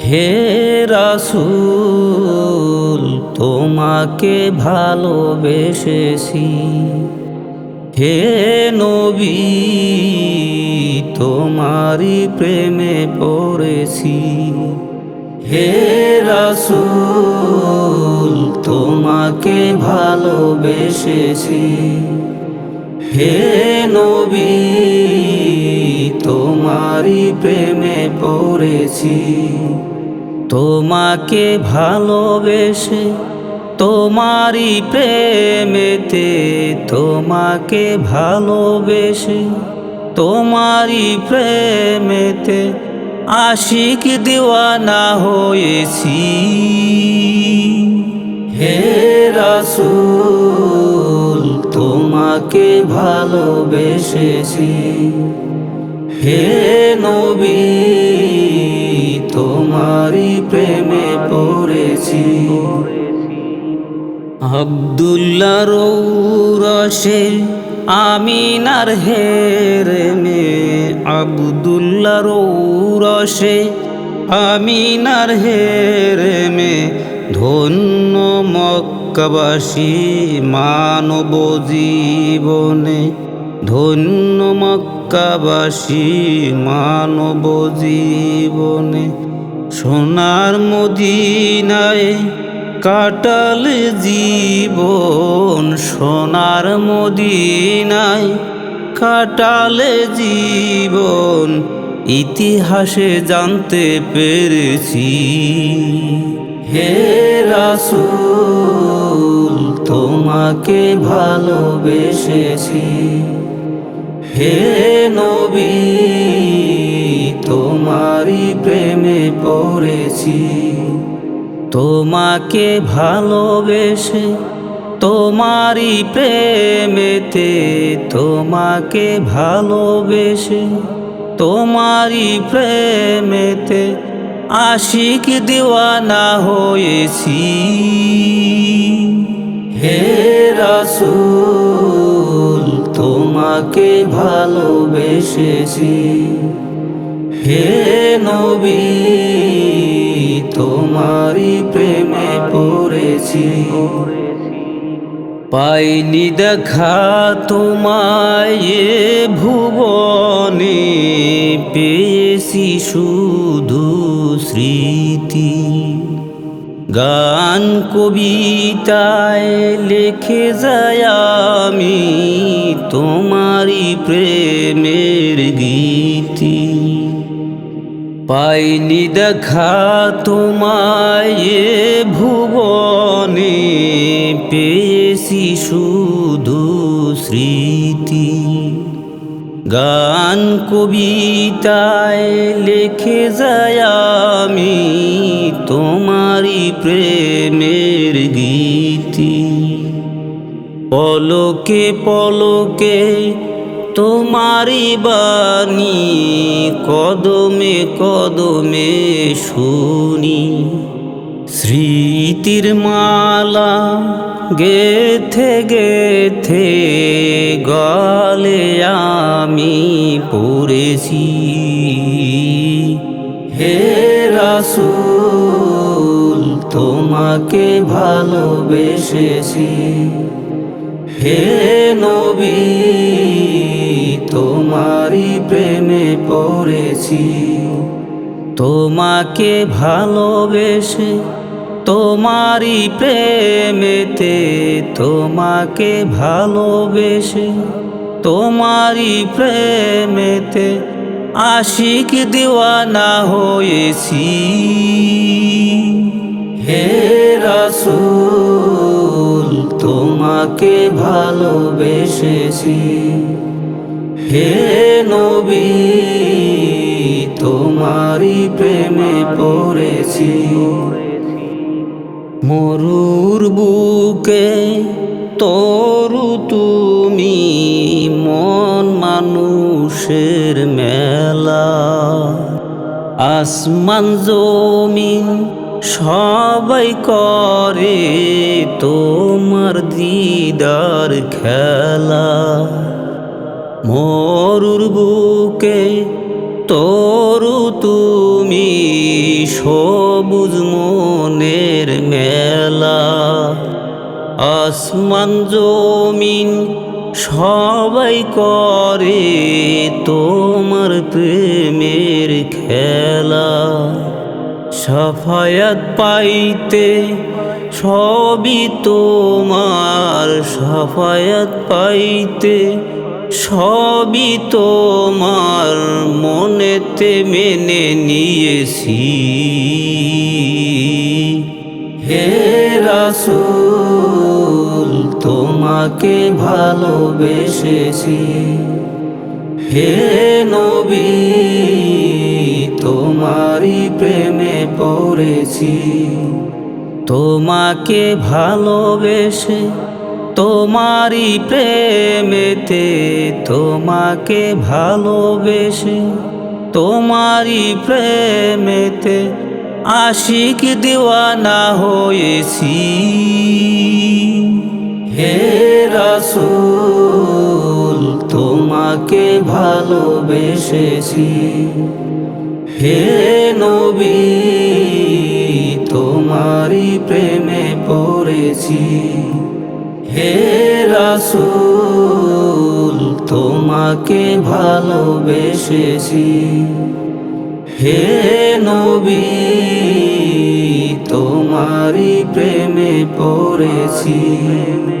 হে রাসুল, তোমাকে ভালোবেসেছি। হে নবী, তোমারই প্রেমে পড়েছি। হে রাসুল, তোমাকে ভালোবেসেছি। হে নবী, তোমারই প্রেমে পড়েছি। তোমাকে ভালোবেসে তোমারই প্রেমেতে তোমাকে ভালোবেসে তোমারই প্রেমেতে আশিক দিওয়ানা হয়েছি। হে রাসূল, তোমাকে ভালোবেসেছি। হে নবী তোমারই প্রেমে পড়েছি। আবদুল্লা রৌরসে আমিনার হেরে মে আবদুল্লা রৌরসে আমিনার হেরে মে ধন্য মক্কাবাসী মানব জীবনে ধন্য মক্কাবাসী মানব জীবনে। সোনার মদিনায় কাটাল জীবন, সোনার মদিনায় কাটালে জীবন। ইতিহাসে জানতে পেরেছি, হে রাসূল, তোমাকে ভালোবেসেছি। হে নবী, তোমারই প্রেমে পড়েছি। তোমাকে ভালোবেসে তোমারই প্রেমেতে, তোমাকে ভালোবেসে তোমারই প্রেমেতে আশিক দিওয়ানা হয়েছি। তোমাকে ভালোবেসেছি। হে নবী তোমারই প্রেমে পড়েছি। পাইনি দেখা তোমায় ভুবনে পেয়েছি শুধু স্মৃতি। গান কবিতায় লিখে যায় আমি তোমারই প্রেমের গীতি। পাইনি দেখা তোমায় ভুবনে, পেয়েছি শুধু স্মৃতি। গান কবিতায় লেখে যায় আমি তোমারই প্রেমের গীতি। পলকে পলকে তোমারি বাণী কদমে কদমে শুনি। স্মৃতির মালা গেথে গেথে গলে আমি পড়েছি। হে রাসূল, তোমাকে ভালোবেসেছি। হে নবী, তোমারই প্রেমে পড়েছি। তোমাকে ভালোবেসে তোমারই প্রেমেতে তোমাকে ভালোবেসে, তোমারই প্রেমেতে আশিক দিওয়ানা হয়েছি। হে রাসূল, তোমাকে ভালোবেসেছি। হে নবী, তোমারই প্রেমে পড়েছি। মরুর বুকে তরু তুমি মন মানুষের মেলা। আসমান, জমিন সবাই করে তোমার দিদার খেলা। মরুর বুকে তরু তুমি সবুজ মনের মেলা। আসমান জমিন সবাই করে তোমার প্রেমের খেলা। সাফায়াত পাইতে সবই তোমার, সাফায়াত পাইতে সবই তোমার মনেতে মেনে নিয়েছি। হে রাসূল, তোমাকে ভালোবেসেছি। হে নবী, তোমারই প্রেমে পড়েছি। তোমাকে ভালোবেসে তোমারই প্রেমেতে তোমাকে ভালোবেসে, তোমারই প্রেমেতে আশিক দিওয়ানা হয়েছি। হে রাসূল, তোমাকে ভালোবেসেছি। হে নবী, তোমারই প্রেমে পড়েছি। হে রাসুল তোমাকে ভালোবেসেছি। হে নবী তোমারই প্রেমে পড়েছি।